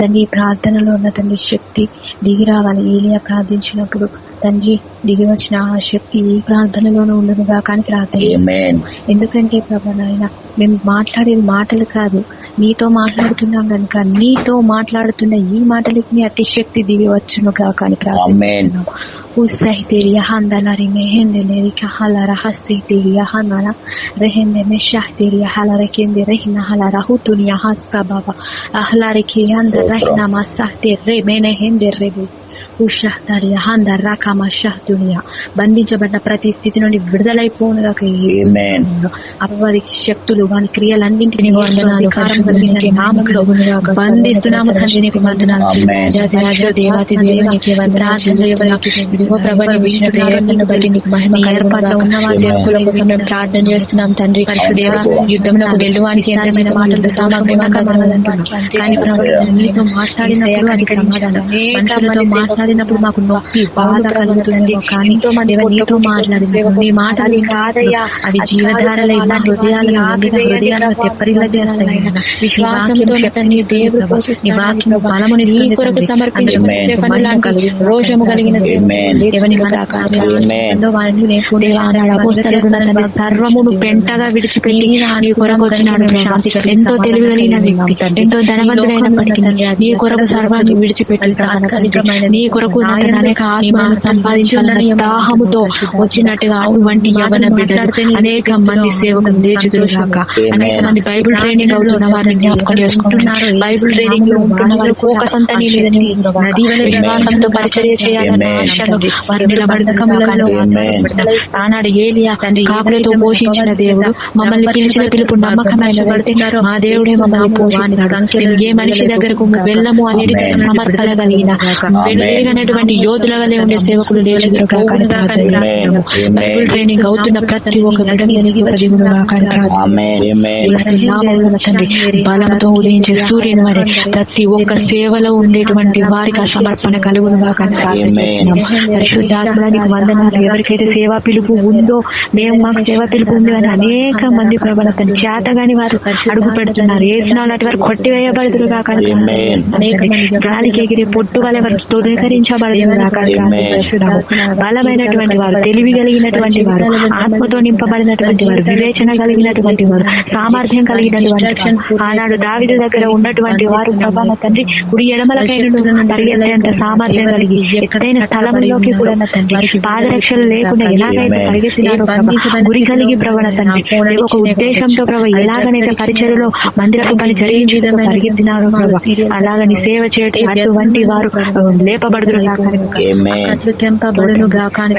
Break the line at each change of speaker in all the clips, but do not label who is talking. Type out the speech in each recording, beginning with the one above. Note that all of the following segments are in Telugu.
తండ్రి ప్రార్థనలో ఉన్న తండ్రి శక్తి దిగి రావాలి. ఏలియా ప్రార్థించినప్పుడు తండ్రి దిగి వచ్చిన ఆ శక్తి ఈ ప్రార్థనలోనూ ఉండదుగా కానీ ప్రార్థన. ఎందుకంటే ప్రభా నాయన మేము మాట్లాడేది మాటలు కాదు. నీతో మాట్లాడుతున్నాం కనుక నీతో మాట్లాడుతున్న ఈ మాటలకి నీ అట్టి శక్తి దిగి వచ్చునుగా కానీ ప్రార్థిస్తున్నాం உசைத்திரிய ஹந்தலரிமே ஹெந்தலரி கஹலர ஹசித்திரிய ஹனல ரஹெந்தமே ஷஹ்திரிய ஹலர கெந்தி ரஹின ஹலர ஹுதுனிய ஹஸ்ஸபப அஹ்லரி கியந்த ரஹின மஸ்ஸஹ்திர் ரெமென ஹெந்தர் ரெபு rebu ఉషాహ్తారి హంద రకమ షహ్దునియా బంధించబడిన ప్రతి స్థితి నుండి విడుదలైపోనుగా
Amen.
అపవాది శక్తులు వాని క్రియలన్నింటినీ వందనాలు అధికారం కలిగిన నీ నామములో బంధిస్తున్నాము తండ్రి నీకు వందనాలు
Amen.
జాతి రాజు దేవాతి దేవునికి ఏర్పాట్లో ఉన్న వారి కోసం మేము ప్రార్థన చేస్తున్నాం తండ్రి దేవ యుద్ధంలో వెళ్ళువానికి ఎంతమైన మాటలు సామాగ్రి నీతో మాట్లాడినప్పుడు మాకు నొప్పి బాధ కలుగుతుంది. కానీ దేవ నీతో మాట్లాడిన నీ మాటలు కాదయ్యా అవి జీవధారల ఇలా హృదయాలను హృదయాలను తెప్పరిలా చేస్తాయి విశ్వాసంతో నీ దేవుడు నీ వాక్యం బలముని కొరకు కలిగి రోషము కలిగిన సర్వమును పెంటగా విడిచిపెట్టి నీ కొరకు వచ్చినాడు శాంతి ఎంతో తెలివి కలిగిన వ్యక్తి ఎంతో ధనవంతుడైనప్పటికీ నీ కొరకు సర్వాన్ని విడిచిపెట్టి నీ కొరకు అతను అనేక ఆత్మలను సంపాదించాలనే దాహముతో వచ్చినట్టుగా వంటి యవన బిడ్డలు అనేక మంది సేవకులు లేచుదురుగాక అనేక మంది బైబిల్ ట్రైనింగ్ అవుతున్న వారిని జ్ఞాపకం చేసుకుంటున్నారు బైబిల్ ట్రైనింగ్లో ఉంటున్న వారి ఫోకస్ అంతా నీ మీద నది వలె విశ్వాసంతో పరిచర్య చేయాలన్న ఆశను వారు నిలబడకములలో ఆనాడు ఏలియా తండ్రి కాకులతో పోషించిన దేవుడు మమ్మల్ని పిలిచిన పిలుపు నమ్మకమైన వ్యక్తి. మా దేవుడే మమ్మల్ని పోషిస్తాడు. మేము ఏ మనిషి దగ్గరకు వెళ్ళము అనేది సమర్పణ కలిగిన వెలుగనటువంటి యోధుల వలె ఉండే సేవకులు లేచుదురు ట్రైనింగ్ అవుతున్న ప్రతి ఒక్క తండ్రి బలంతో ఉదయించే సూర్యుని వరే ప్రతి ఒక్క సేవలో ఉండేటువంటి వారికి ఆ సమర్పణ పరిశుద్ధాత్మడానికి వందనాలు. ఎవరికైతే సేవా పిలుపు ఉందో మేము మాకు సేవా పిలుపు ఉంది అని అనేక మంది ప్రభల తన చేతగాని వారు అడుగు పెడుతున్నారు. వేసిన వాళ్ళు వారు కొట్టివేయబడుతురు కాక. అనేక మంది గాలికి ఎగిరి పొట్టు వల్ల వారు కాక బలమైనటువంటి వారు తెలివి కలిగినటువంటి వారు ఆత్మతో నింపబడినటువంటి వారు వివేచన కలిగినటువంటి వారు సామర్థ్యం కలిగినటువంటి. ఆనాడు దావిదు దగ్గర ఉన్నటువంటి వారు ప్రభావ తండ్రి కుడి ఎడమలకైన పరిగెత్తేంత సామర్థ్యం కలిగి ఎక్కడైనా స్థలంలోకి కూడా తండ్రి పాదరక్షలు లేకుండా ఎలాగైతే పరిగెత్తినారో గురి కలిగి ప్రవణ తండ్రి ఒక ఉద్దేశంతో ప్రభావ ఎలాగనైతే పరిచయలో మందిరపు పని జరిగించి పరిగెత్తినారో ప్రభా అలాగని సేవ చేయటం అటువంటి వారు లేపబడుదురు తెంపబడును గాకాని.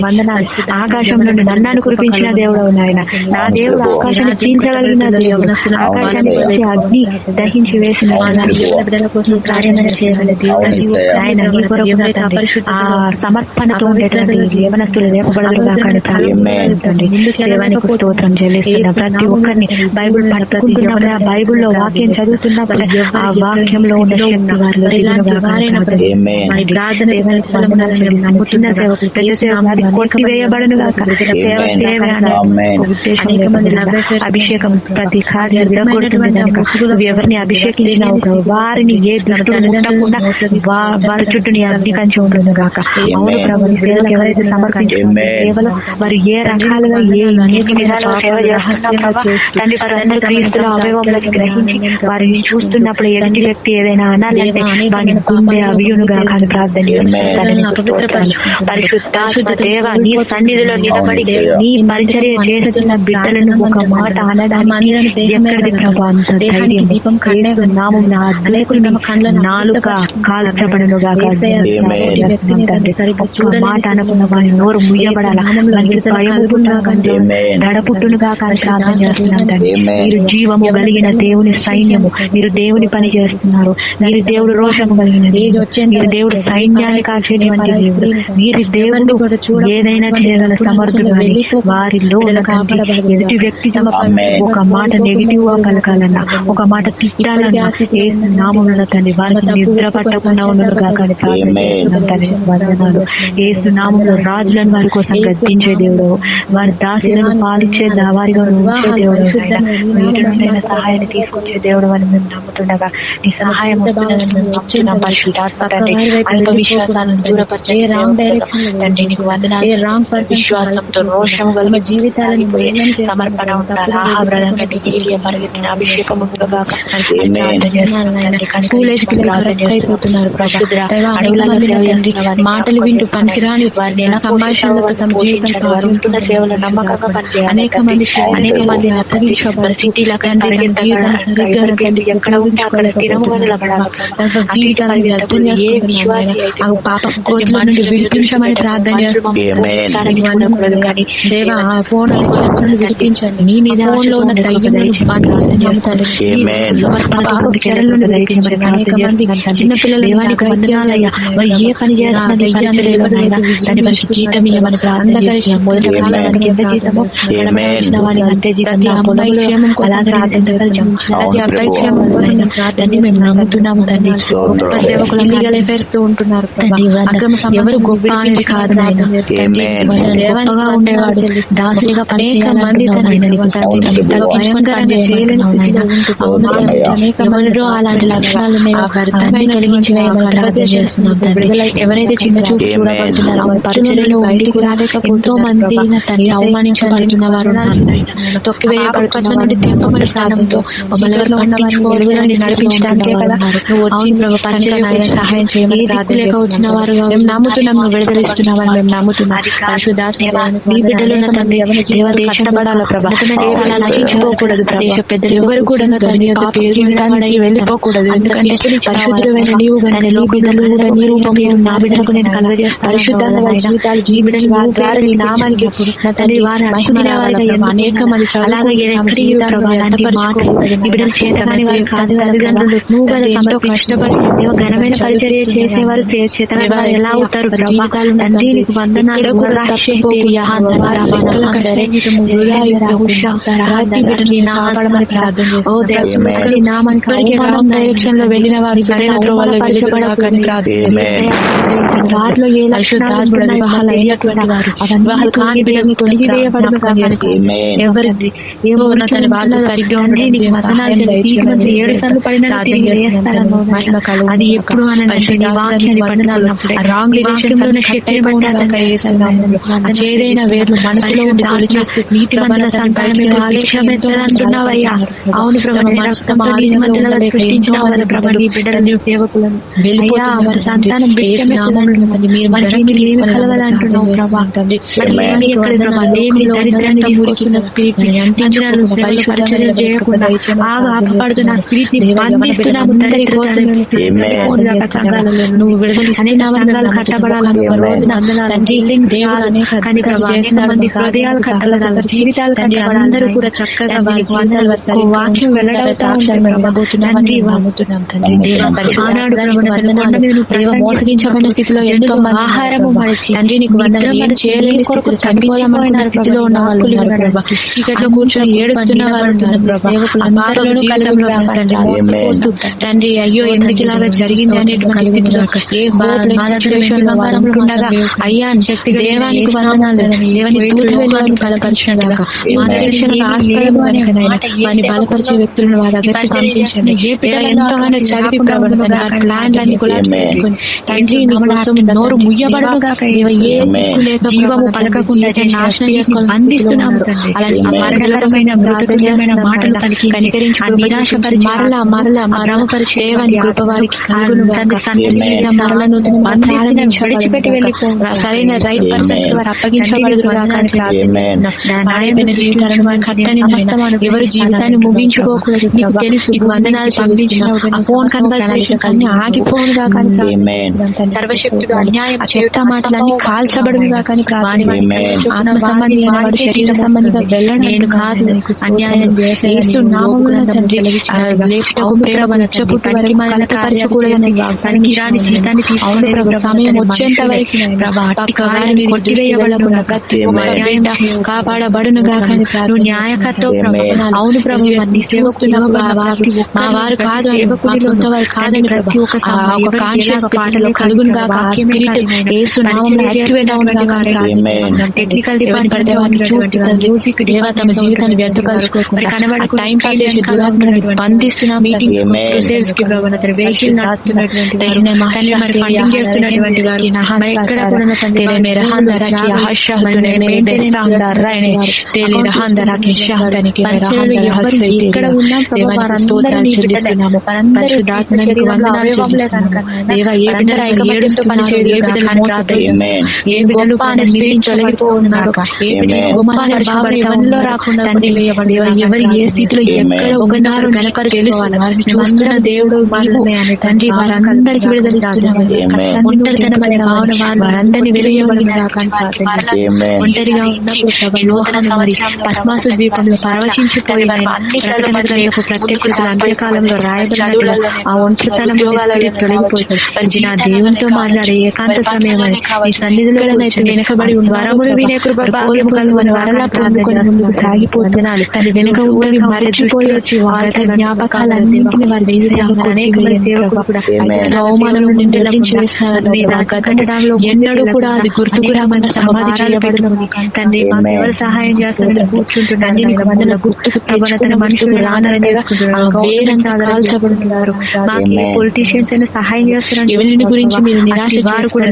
వందనాలు. ఆకాశం నుండి నన్నాను కురిపించిన దేవుడు నాయన నా దేవుడు ఆకాశాన్ని చీల్చగలిగిన దేవుడు. ఆకాశాన్ని వచ్చి అగ్ని దహించి వేసిన. బిడ్డల కోసం కార్యమైన చేయగల దేవుడు ఆయన నీ కొరకు నా తండ్రి, ఆ సమర్పణతో ఉండేటువంటి యవనస్తులు రేపబడలు కాకండి
Amen.
దేవానికి స్తోత్రం చెల్లిస్తున్న ప్రతి ఒక్కరిని బైబుల్ పట్టుకుంటున్నప్పుడు ఆ బైబుల్లో వాక్యం చదువుతున్నప్పుడు ఆ వాక్యంలో ఉన్న శక్తి వారిలో ప్రార్థన చిన్న పెద్ద కొట్టివేయబడును గాక. సేవ. సేవ అభిషేకం ప్రతి కార్యం విడగొడుతుంది కనుక నువ్వు ఎవరిని అభిషేకించినావు వారిని ఏ వారి చుట్టూ నీ అగ్ని కంచి ఉంటుంది గాక అవును ప్రభు ఎవరైతే. సేవలో వారు ఏ రకాలుగా ఏ సేవ చేస్తున్నా ప్రభా తండ్రి వారందరూ క్రీస్తుల అవయవములకి గ్రహించి వారిని చూస్తున్నప్పుడు ఎలాంటి వ్యక్తి ఏదైనా అనాలంటే వారి గుండె అవియునుగా కానీ ప్రార్థన. పరిశుద్ధాత్మ దేవ నీ సన్నిధిలో నిలబడి నీ పరిచర్య చేస్తున్న బిడ్డలను ఒక మాట అనడానికి ఎక్కడిది నాలుక కాల్చబడును మాట అనకుండా వారి నోరు ముయ్యబడాల కానీ ప్రార్థన. మీరు జీవము కలిగిన దేవుని సైన్యము. మీరు దేవుని పని చేస్తున్నారు. మీరు దేవుడు రోషము కలిగిన మీరు దేవుడు సైన్యాన్ని కాసేటువంటి దేవుడు మీరు దేవుడు ఏదైనా చేయగల సమర్థుడు అని వారిలో ఎదుటి వ్యక్తి. ఒక మాట నెగిటివ్గా పలకాలన్నా ఒక మాట తిట్టాలన్నా ఏసు నామమున తండ్రి వారికి నిద్ర పట్టకుండా తండ్రి వందనాలు ఏసు నామంలో రాజులను వారి కోసం గద్దించే దేవుడు వారి దాసులను పాలించే వారిగా ఉంచే దేవుడు. వీటి నుండి సహాయాన్ని తీసుకొచ్చే దేవుడు అని మేము నమ్ముతుండగా నీ సహాయం వస్తుందని మేము నమ్ముతున్నాం పరిశుద్ధాత్మ తండ్రి అల్ప విశ్వాసాలను దూరపరిచే
ఏ రాంగ్
దేవుడు
డైరెక్షన్లో
తండ్రి నీకు వందనాలు
ఏ రాంగ్ పర్సన్
విశ్వాసంతో రోషము
తమ జీవితాలను మలినం చేసే
సమర్పణ ఉండాలి ఆహాబ్రదంగా నీకే పరిగెత్తిన అభిషేకం ఉండుగా
స్కూల్ ఏజ్ పిల్లలు కరెక్ట్ అయిపోతున్నారు ప్రభా దేవా, అనేక మంది నా తండ్రి మాటలు వింటూ పనికిరాని వారిని ఎలా సంభాషణలతో తమ జీవితం
వారుస్తున్న సేవలు నమ్మకంగా పనిచేయాలి
అనేక మంది
అనేక మంది అప్పగించబడి సిటీల
తండ్రి తమ జీవితాన్ని సరిగ్గా నా తండ్రి
ఎక్కడ ఉంటే అక్కడ తిరగబడల
తమ జీవితాలను వ్యర్థం చేసుకుంటున్నాను ఆ పాప కోతుల నుండి విడిపించమని ప్రార్థన చేస్తున్నాను దేవా ఆ ఫోన్ అడిక్షన్స్ నుండి విడిపించండి నీ మీద ఫోన్లో ఉన్న దయ్యములను బంధిస్తున్నాము తండ్రి
Amen.
పాప చెరల నుండి విడిపించండి అనేక మంది చిన్న పిల్లలు
దేవానికి వందనాలయ్యా మరి ఏ పని చేస్తున్నా నీ పరిచర్యలో నాయనా, దాని మంచి జీతం ఇవ్వమని ప్రార్థన చేస్తున్నాం. మొదటి
Amen.
కాలానికి ఎంత జీతమో
Amen.
ఇచ్చిన వారికి అంతే జీతం
ప్రతి
నా
అమ్మాయి
పొలంలో
క్షేమం కోసం
అలాగే
ప్రార్థన
ప్రార్థన
చేస్తున్నాం.
చేస్తున్నాం.
ప్రతి
అవును
అబ్బాయి
ప్రభు.
క్షేమం కోసం నేను ప్రార్థన మేము నమ్ముతున్నాము తండ్రి
స్తోత్రం.
గొప్ప సేవకులు ఇల్లీగల్ అఫైర్స్తో ఉంటున్నారు
ఎవరు గొప్ప అనేది కాదు.
గొప్పగా ఉండేవాడు దాసులుగా అనేక మంది. భయంకరంగా చేయలేని స్థితిలో అలాంటి లక్షణాలు
తండ్రి. ఎవరైతే చిన్న చూపు. చూడబడుతున్నారో వారి పరిచర్యలో
బయటికి రాలేకపోతున్నారు
ఎంతో మంది అవమానించబడుతున్న వారు.
తొక్కివేయబడుతున్న
నుండి తెంపమని ప్రాణంతో మమ్మల్ని నడిపించడానికే కదా నువ్వు వచ్చి ప్రభు సహాయం చేయమని వచ్చిన వారు
మేము నమ్ముతున్నాం నువ్వు విడుదలిస్తున్నావని మేము నమ్ముతున్నాం. పరిశుద్ధాత్మ
నీ బిడ్డలు నా తండ్రి దేవ కష్టపడాల ప్రభా? దేవాల నశించిపోకూడదు దేశ పెద్దలు
ఎవరు కూడా తండ్రి
జీవితానికి వెళ్ళిపోకూడదు. ఎందుకంటే పరిశుద్ధుడైన నీవు నీ బిడ్డలు కూడా నీ రూపంలో నా బిడ్డలకు నేను కలగజేస్తాను
పరిశుద్ధంగా వారి జీవితాలు
నీ బిడ్డలు
వారి
ద్వారా నీ నామానికి
నా తండ్రి
వారి
అనేక మంది
అలాగే బిడ్డలు
తల్లిదండ్రులు.
నువ్వు
ఎంతో. కష్టపడి
ఘనమైన పరిచర్య చేసేవారు చేతకాని వారు ఎలా అవుతారు వందనాలు.
డైరెక్షన్లో వెళ్ళిన వారు సరైన త్రోవలో వెళ్ళిపోవడానికి ప్రార్థన
Amen.
వారిలో ఏ
వివాహాలు అయినటువంటి వారు వివాహాలు కాని. ఎవరిది ఏమో నా తన వాళ్ళు సరిగ్గా
జీవితంలో ఏడు సార్లు పడినా అది. ఎప్పుడు అని
పరిశుద్ధాత్మ
వాక్యాన్ని
ఆ రాంగ్ రిలేషన్స్ అన్ని
శక్తి
కట్ అయిపోయినాక
ఉండాలని
యేసునామములో. ఆ చేదైన వేర్లు మనసులో ఉండి
నీటి అంటున్నావయ్యా అవును చేయకుండా
స్పిరిట్ని
నువ్వు
సంఘాలు కట్టబడాలని. రోజున
తండ్రి దేవుడు అనేక
హృదయాలు జీవితాలు కట్టబడాలి.
అందరూ కూడా చక్కగా వారి జీవితాలు
వాక్యం
నమ్ముతున్నాం.
ఆనాడు
దేవ మోసగించబడిన స్థితిలో ఎంతో మంది.
మరిచి,
తండ్రి నీకు
మరిచి,
చేయలేని స్థితిలో
చనిపోయినారు
స్థితిలో ఉన్న వాళ్ళు చీకట్లో కూర్చొని ఏడుస్తున్న
కలుగును
తండ్రి అయ్యో ఎందుకు ఇలాగా జరిగింది అనేటువంటి స్థితిలో ఏ. అయ్యా దేవానికి వందనాలు. మా దేశంలో వారిని బలపరిచే వ్యక్తులను వారి దగ్గరికి పంపించండి. దేవా ఎంతగానో చదివి ఆ కూడా. చేసుకొని తండ్రి కోసం నోరు
జీవము పలకకుండా
నాశనం
Amen.
మరణకరమైన మృతకరమైన మాటలు కనికరించి మరలా మరలా మరమపరిచి దేవాని కృప వారికి
విడిచిపెట్టి
గాక.
వెళ్ళిపోవును.
సరైన రైట్ వారు జీవితాలను కట్టని నాయన. ఎవరు జీవితాన్ని ముగించుకోకూడదు. నీకు తెలుసు వందనాలు ఆ ఫోన్ కన్వర్సేషన్స్ అన్ని ఆగిపోను తండ్రి. సర్వశక్తుడు అన్యాయం మాటలన్నీ కాల్చబడును ప్రార్థిస్తున్నాం. ఆత్మ సంబంధిమైన వాడు శరీర సంబంధిగా వెళ్ళండి నేను కాదు. అన్యాయం ఆ లేచుటకు ప్రేమ నచ్చపుట్టు వరకు కలతపరచకూడదని జీతాన్ని
ప్రతి ఒక్క బిడ్డ కాపాడబడును గాక నువ్వు. అవును ప్రభు మా వారు కాదు మా సొంత వారు కాదని కాన్షియస్ పాటలో కలుగును గాక స్పిరిట్ యేసు నామములో యాక్టివేట్ అవును గాక.
టెక్నికల్
పడితే వారిని దేవా తమ జీవితాన్ని వ్యర్థపరచుకోకుండా ఆ టైం పాస్ చేసే దురాత్మను బంధిస్తున్న మీటింగ్
Amen.
ప్రొసెస్కి ప్రభు అతను వెహికల్ నడుపుతున్నటువంటి వారు తండ్రి మరి ఫండింగ్ చేస్తున్నటువంటి వారు మరి ఎక్కడ కూడా తండ్రి మేర హందరకి హర్షహతునే మే బెస్తాందర్రాయనే తేలి రహందరకి షహతనికి
పరిచర్యలు ఎవరు ఎక్కడ ఉన్నా ప్రభు వారందరినీ
చెల్లిస్తున్నాము పరిశుద్ధాత్మనికి వందనాలు చెల్లిస్తున్నాము దేవా ఏ బిడ్డలు ఆయన ఏడుస్తూ పనిచేయదు ఏ బిడ్డలు మోసపోయి
Amen.
ఏ బిడ్డలు అనే స్పిరిట్ తొలగిపోతున్నారు ఏ బిడ్డలు
Amen.
గొప్ప భావన ఎవరిలో రాకుండా తండ్రి దేవా ఎవరు ఏ స్థితిలో
Amen.
ఎక్కడ ఉన్నారు గనకరు తెలుసుకోవాలి వారిని చూస్తున్న దేవుడు నీవు తండ్రి వారందరికీ విడుదలిస్తున్నాము
Amen.
ఒంటరితనం అనే భావన వారు- వారందరినీ వెలుగొందిన
Amen.
ఒంటరిగా ఉన్నప్పుడు ప్రభు నూతన మరి పద్మాసు ద్వీపంలో పరవశించిపోయి వారి ప్రకటనలకు ప్రత్యక్షతలు అంత్యకాలంలో రాయబడినట్లు ఆ ఒంటరితనం తొలగిపోతుంది నా దేవునితో మాట్లాడే ఏకాంత సమయం అని ఈ సన్నిధిలో వచ్చి వెనుకబడి ఉన్న వరములు వినే కృప భాగ్యము కలుగుని వరలా పొందుకొని ముందుకు సాగిపోతున్నాను తన వెనుక ఉన్నవి మరచిపోయి వచ్చి వారి జ్ఞాపకాలన్నింటినీ వారి జీవితంలో అనేక మంది సేవకులు కూడా
Amen.
అవమానం నుండి తొలగించి ఎన్నడూ కూడా అది గుర్తుకు రామన్న సమాధి చేయబడిన
తండ్రి. ఎవరు సహాయం చేస్తారని కూర్చుంటున్నాను
నీకు గుర్తుకు తెచ్చుకున్న మనుషులు రాననగా ఆ వేరంతా కాల్చబడుతున్నారు.
మాకు. పొలిటీషియన్స్ అయినా సహాయం చేస్తారని
ఎవరిని గురించి మీరు నిరాశ
వారు కూడా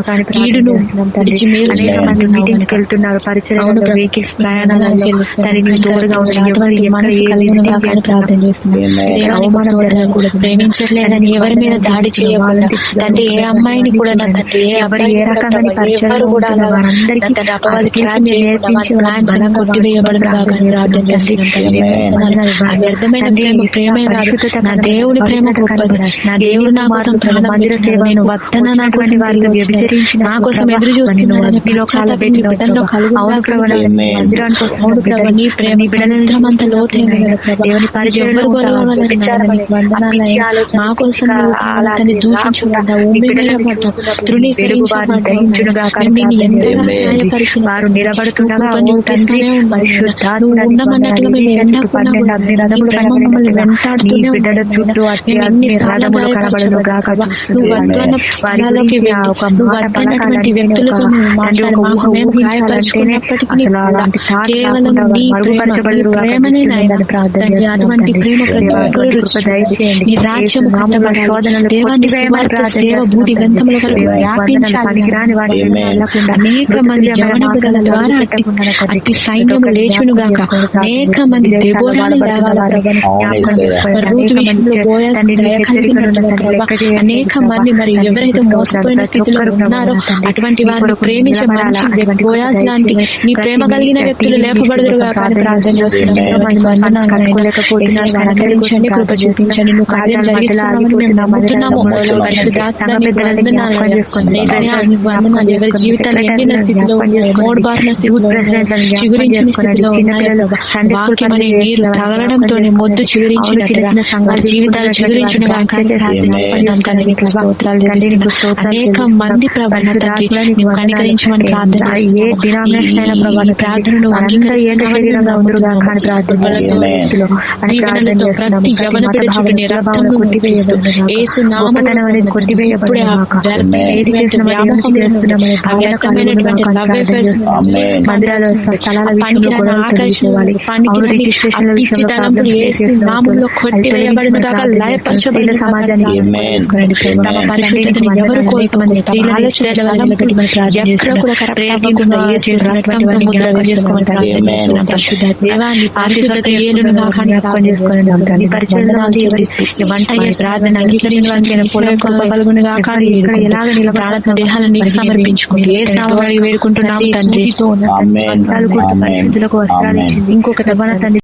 కానీ
కీడును
అనేక మంది మీటింగ్కి వెళ్తున్నారు. పరిచయం. వెహికల్స్ తోడుగా
కాకని ప్రార్థన స్తోత్రాలు కూడా ప్రేమించట్లేదని ఎవరి మీద దాడి చేయకుండా తండ్రి ఏ అమ్మాయిని కూడా నా తండ్రి ఏ
రకంగా
ప్రభు, ఎవరు కూడా నా తండ్రి అపవాది చేయకుండా ప్లాన్స్ ప్రార్థన. ఆ వ్యర్థమైన ప్రేమ ప్రేమే కాదు. నా దేవుని ప్రేమ గొప్పది నా దేవుడు నా కోసం ప్రాణం నేను వద్దన నా కోసం
వారితో
నా కోసం ఎదురు చూస్తున్నాడని
లోకాల
పశ్చాత్తాపం నీ బిడ్డల్లో
అవును
నీ ప్రేమ ఎవరు మా కోసం
పిచ్చి
నువ్వు
అలా
తన్ని
రాకుండా
దూషించబడ్డావు
నీ బిడ్డలను
ఉమ్మివేయబడ్డావు
చూస్తున్నప్పుడు
తృణీకరించబడ్డావు
వెలుగుబాటు గ్రహించునుగాక
మేము నిన్ను ఎంతగా
Amen.
సహాయపరిచిన
వారు నిలబడుతుండగా
కృప
ఓ తండ్రి
చూపిస్తూనే ఉన్నావు.
పరిశుద్ధాత్మ
నువ్వు ఉండమన్నట్టుగా మేము
నీకు
ఉండకుండా
పన్నెండు
కూడా
అగ్ని
నీ
రథములు
ప్రేమ మమ్మల్ని వెంటాడుతూనే
బిడ్డల చుట్టూ రథములు ఒక
వ్యక్తులతో అటువంటి ప్రతి ఒక్కరు
దయచేయండి.
రాజ్యం సేవ. గంతముల వ్యాపించాలి అనేక మంది జవన బిడ్డల ద్వారా అట్టి అట్టి సైన్యము లేచును గాక అనేక మంది దెబోరాలు లేవాలి ప్రభు.
అవును యేసయ్య.
మరి. అనేక మంది ఎవరైతే మోసపోయిన స్థితిలో ఉన్నారో అటువంటి వారిని ప్రేమించే మంచి వ్యక్తి బోయాస్ లాంటి నీ ప్రేమ కలిగిన వ్యక్తులు లేపబడదురు ప్రార్థన చేస్తున్నాం కృప చూపించండి నువ్వు కార్యం జరిగిస్తున్నామని మేము నమ్ముతున్నాము పరిశుద్ధాత్మ నీకు వందనాలు అయ్యా. నీకు వందనాలు ఎవరి జీవితాలు ఎండిన స్థితిలో మోడు బారిన స్థితిలో చిగురించిన స్థితిలో వాక్యం అనే నీరు తగలడంతో మొద్దు చిగురించినట్టుగా వారి జీవితాలు చిగురించిన అనేక మంది ప్రభావం కనికరించమని ప్రార్థన
ప్రార్థన
Amen.
దీవెనలతో ప్రతి యవన బిడ్డ చుట్టూ నీ రక్తమును ముట్టివేస్తూ యేసు నామములో ఇప్పుడే ఆ వ్యర్థమైనటువంటి వ్యామోహములను, ఆ వ్యర్థమైనటువంటి love affairs ను,
Amen.
మందిరాల స్థలాల విషయంలో
పనికిరాని
గొడవలు
ఆకర్షణలు,
తొలగించుకోవాలి.
పనికిరాని
అవును, రిజిస్ట్రేషన్ల
ఆ పిచ్చి
విషయంలో
తలంపులు
ప్రాబ్లమ్స్
యేసు
చేస్తున్నప్పుడు
నామములో కొట్టివేయబడిన
అది
కాక
తొలగించమని
లయపరచబడిన
ప్రార్థన
సమాజాన్ని
Amen.
తమ
Amen.
పరిశుద్ధతను ఎవరు కోరుకోమని తమ ఆలోచనల తలంపులు ఎక్కడ కూడా కరెక్ట్ అవ్వకుండా యేసు రక్తంతో ముద్ర వేసుకోమని ప్రార్థన
Amen.
చేస్తున్నాం. పరిశుద్ధ దేవా, నీ పరిశుద్ధత ఏలును గాక అని ప్రార్థన చేస్తున్నాం. దేహాలను ఏ తండ్రి. ఇంకొక
యవ్వన తండ్రి